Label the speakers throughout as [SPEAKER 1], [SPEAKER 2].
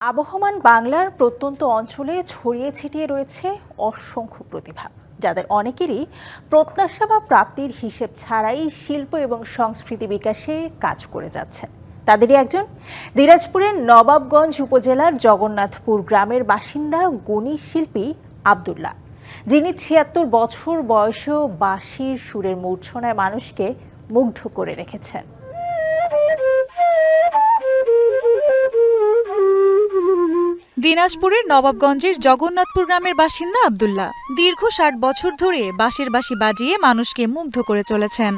[SPEAKER 1] আবহমান বাংলার প্রত্যন্ত অঞ্চলে ছড়িয়ে ছিটিয়ে রয়েছে অসংখ্য প্রতিভা, যাদের অনেকেরই প্রত্যাশা বা প্রাপ্তির হিসেব ছাড়াই শিল্প এবং সংস্কৃতি বিকাশে কাজ করে যাচ্ছে। তাদেরই একজন দিনাজপুরের নবাবগঞ্জ উপজেলার জগন্নাথপুর গ্রামের বাসিন্দা গুণী শিল্পী আবদুল্লাহ। যিনি ছিয়াত্তর বছর বয়সেও বাঁশির সুরের মূর্ছনায় মানুষকে মুগ্ধ করে রেখেছেন।
[SPEAKER 2] দিনাজপুরের নবাবগঞ্জের জগন্নাথপুর গ্রামের বাসিন্দা আবদুল্লাহ দীর্ঘ ষাট বছর ধরে বাঁশের বাঁশি বাজিয়ে মানুষকে মুগ্ধ করে চলেছেন।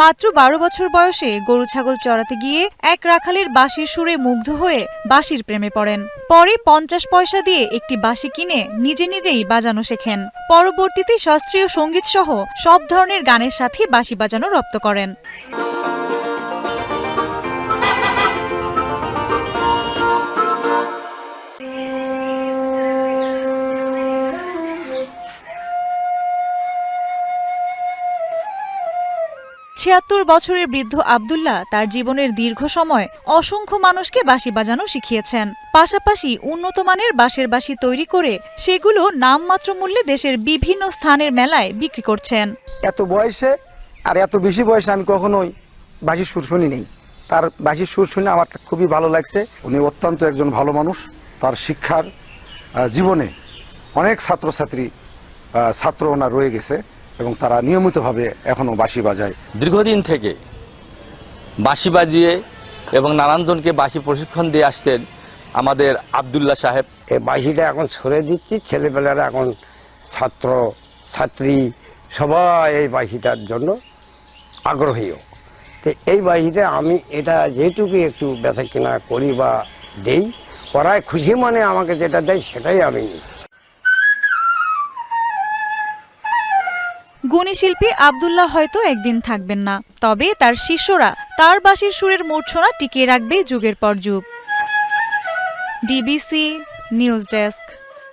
[SPEAKER 2] মাত্র বারো বছর বয়সে গরু ছাগল চড়াতে গিয়ে এক রাখালের বাঁশির সুরে মুগ্ধ হয়ে বাঁশির প্রেমে পড়েন। পরে পঞ্চাশ পয়সা দিয়ে একটি বাঁশি কিনে নিজে নিজেই বাজানো শেখেন। পরবর্তীতে শাস্ত্রীয় সংগীত সহ সব ধরনের গানের সাথে বাঁশি বাজানো রপ্ত করেন। ছিয়াত্তর বছরের বৃদ্ধ আবদুল্লাহ তার জীবনের দীর্ঘ সময় অসংখ্য মানুষকে বাঁশি বাজানো শিখিয়েছেন। পাশাপাশি উন্নত মানের বাঁশের বাঁশি তৈরি করে সেগুলো নামমাত্র মূল্যে দেশের বিভিন্ন স্থানের মেলায় বিক্রি করছেন।
[SPEAKER 3] এত বয়সে আর এত বেশি বয়সে আমি কখনোই বাঁশির সুর শুনি নেই। তার বাঁশির সুর শুনে আমার খুবই ভালো লাগছে।
[SPEAKER 4] উনি অত্যন্ত একজন ভালো মানুষ। তার শিক্ষার জীবনে অনেক ছাত্রছাত্রী ছাত্র ওনার রয়ে গেছে। এবং তারা নিয়মিতভাবে এখনও বাঁশি বাজায়।
[SPEAKER 5] দীর্ঘদিন থেকে বাঁশি বাজিয়ে এবং নানানজনকে বাঁশি প্রশিক্ষণ দিয়ে আসছেন আমাদের আবদুল্লাহ সাহেব।
[SPEAKER 6] এই বাঁশিটা এখন ছড়ে দিচ্ছি ছেলেপেলেরা এখন ছাত্র ছাত্রী সবাই এই বাঁশিটার জন্য আগ্রহীও। তো এই বাঁশিটা আমি এটা যেটুকু একটু বেচা কেনা করি বা দেই করায় খুশি মানে আমাকে যেটা দেয় সেটাই আমি নিই।
[SPEAKER 2] গুণী শিল্পী আবদুল্লাহ হয়তো একদিন থাকবেন না, তবে তার শিষ্যরা তার বাসির সুরের মূর্ছনা টিকিয়ে রাখবে যুগের পর যুগ। DBC news desk.